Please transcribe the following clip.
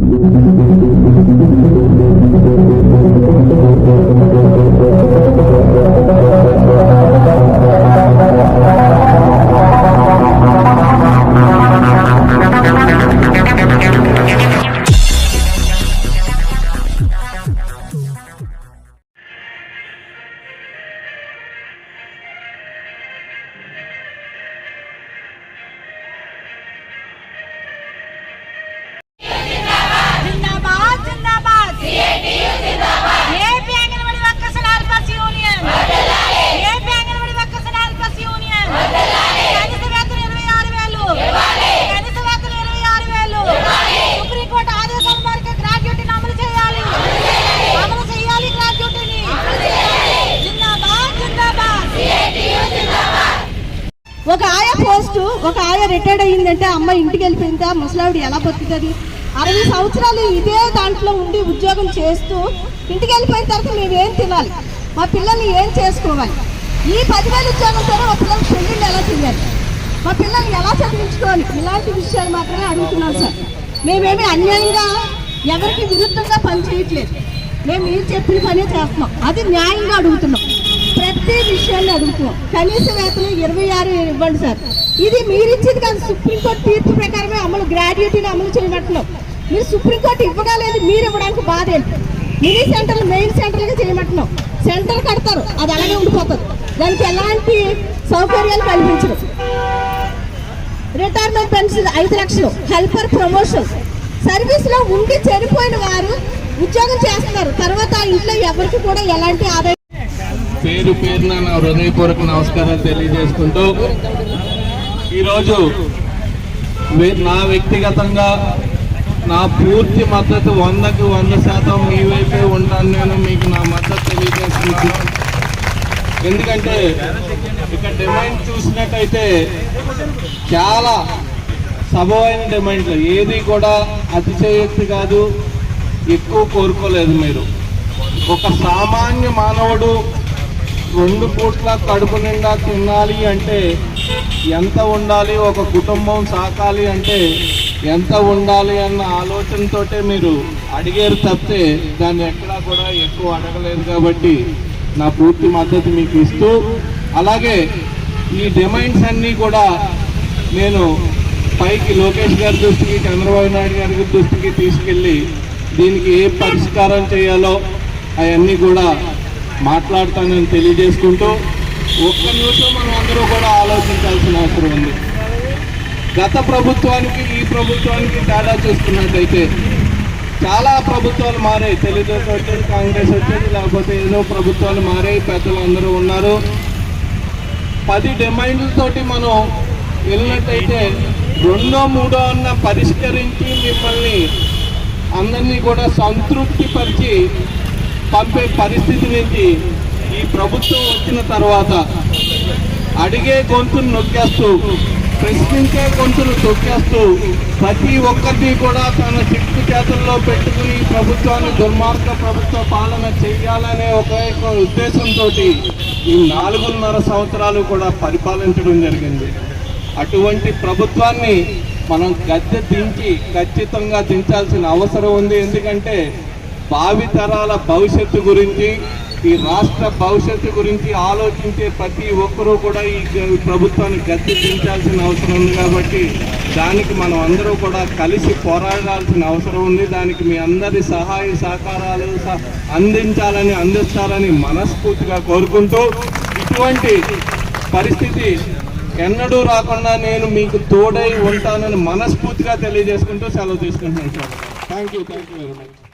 Thank you. ఒక ఆయ retired అయ్యిందంటే అమ్మ ఇంటికి వెళ్ళిపోయిందా? ముసలావిడ ఎలా బతుకుతుంది? అరవై సంవత్సరాలు ఇదే దాంట్లో ఉండి ఉద్యోగం చేస్తూ ఇంటికి వెళ్ళిపోయిన తర్వాత మేమేం తినాలి? మా పిల్లల్ని ఏం చేసుకోవాలి? ఈ పదివేలు ఉద్యోగంతో మా పిల్లలు పెళ్ళిళ్ళు ఎలా చేయాలి? మా పిల్లల్ని ఎలా చదివించుకోవాలి? ఇలాంటి విషయాలు మాత్రమే అడుగుతున్నాం సార్. మేమేమి అన్యాయంగా ఎవరికి విరుద్ధంగా పనిచేయట్లేదు మేము మీరు చెప్పిన పనే చేస్తున్నాం. అది న్యాయంగా అడుగుతున్నాం. ప్రతి విషయాన్ని అడుగుతున్నాం. కనీస వేతనం ఇరవై ఆరు ఇవ్వండి సార్. ఇది మీరు ఇచ్చేది కాదు సుప్రీంకోర్టు తీర్పు ప్రకారమే అమలు గ్రాడ్యుయేటీని అమలు చేయమంటున్నాం మీరు సుప్రీంకోర్టు ఇవ్వగా లేదు మీరు ఇవ్వడానికి బాధ ఏంటి? మినీ సెంటర్లు మెయిన్ సెంటర్లుగా చేయమంటున్నాం సెంటర్ కడతారు అది అలాగే ఉండిపోతుంది. దానికి ఎలాంటి సౌకర్యాలు కల్పించరు. రిటైర్మెంట్ పెన్షన్ ఐదు లక్షలు హెల్పర్ ప్రమోషన్. సర్వీస్లో ఉండి చనిపోయిన వారు ఉద్యోగం చేస్తున్నారు. తర్వాత ఇంట్లో ఎవరికి కూడా ఎలాంటి ఆదాయం పేరు పేరున నా హృదయపూర్వక నమస్కారాలు తెలియజేసుకుంటూ ఈరోజు నా వ్యక్తిగతంగా నా పూర్తి మద్దతు వందకి వంద శాతం మీ వైపే ఉంటాను నేను మీకు నా మద్దతు తెలియజేస్తున్నాను. ఎందుకంటే ఇక్కడ డిమాండ్ చూసినట్టయితే చాలా సబమైన డిమాండ్లు. ఏది కూడా అతిశయోక్తి కాదు ఎక్కువ కోరుకోలేదు మీరు. ఒక సామాన్య మానవుడు రెండు పూట్ల కడుపు నిండా తినాలి అంటే ఎంత ఉండాలి? ఒక కుటుంబం సాకాలి అంటే ఎంత ఉండాలి అన్న ఆలోచనతోటే మీరు అడిగారు తప్పితే దాన్ని ఎక్కడా కూడా ఎక్కువ అడగలేదు కాబట్టి నా పూర్తి మద్దతు మీకు ఇస్తూ అలాగే ఈ డిమాండ్స్ అన్నీ కూడా నేను పైకి లోకేష్ గారి దృష్టికి చంద్రబాబు నాయుడు గారి దృష్టికి తీసుకెళ్ళి దీనికి ఏ పరిష్కారం చేయాలో అవన్నీ కూడా మాట్లాడతానని తెలియజేసుకుంటూ ఒక్క నిమిషం మనం అందరూ కూడా ఆలోచించాల్సిన అవసరం ఉంది. గత ప్రభుత్వానికి ఈ ప్రభుత్వానికి తేడా చూసుకున్నట్టయితే చాలా ప్రభుత్వాలు మారాయి. తెలుగుదేశం వచ్చేది కాంగ్రెస్ వచ్చేది లేకపోతే ఏదో ప్రభుత్వాలు మారాయి పెద్దలు అందరూ ఉన్నారు. పది డిమాండ్లతోటి మనం వెళ్ళినట్టయితే రెండో మూడో అన్న పరిష్కరించి మిమ్మల్ని అందరినీ కూడా సంతృప్తిపరిచి పంపే పరిస్థితి నుంచి ఈ ప్రభుత్వం వచ్చిన తర్వాత అడిగే గొంతును నొక్కేస్తూ ప్రశ్నించే గొంతును తొక్కేస్తూ ప్రతి ఒక్కరిని కూడా తన చిట్టు చేతుల్లో పెట్టుకుని ఈ ప్రభుత్వాన్ని దుర్మార్గ ప్రభుత్వ పాలన చేయాలనే ఒక ఒక ఉద్దేశంతో ఈ నాలుగున్నర సంవత్సరాలు కూడా పరిపాలించడం జరిగింది. అటువంటి ప్రభుత్వాన్ని మనం గద్దె దించి ఖచ్చితంగా దించాల్సిన అవసరం ఉంది. ఎందుకంటే భావితరాల భవిష్యత్తు గురించి ఈ రాష్ట్ర భవిష్యత్తు గురించి ఆలోచించే ప్రతి ఒక్కరూ కూడా ఈ ప్రభుత్వాన్ని గద్దె దించాల్సిన అవసరం ఉంది కాబట్టి దానికి మనం అందరూ కూడా కలిసి పోరాడాల్సిన అవసరం ఉంది. దానికి మీ అందరి సహాయ సహకారాలు అందించాలని అందిస్తారని మనస్ఫూర్తిగా కోరుకుంటూ ఇటువంటి పరిస్థితి ఎన్నడూ రాకుండా నేను మీకు తోడై ఉంటానని మనస్ఫూర్తిగా తెలియజేసుకుంటూ సెలవు తీసుకుంటున్నాను sir. Thank you thank you very much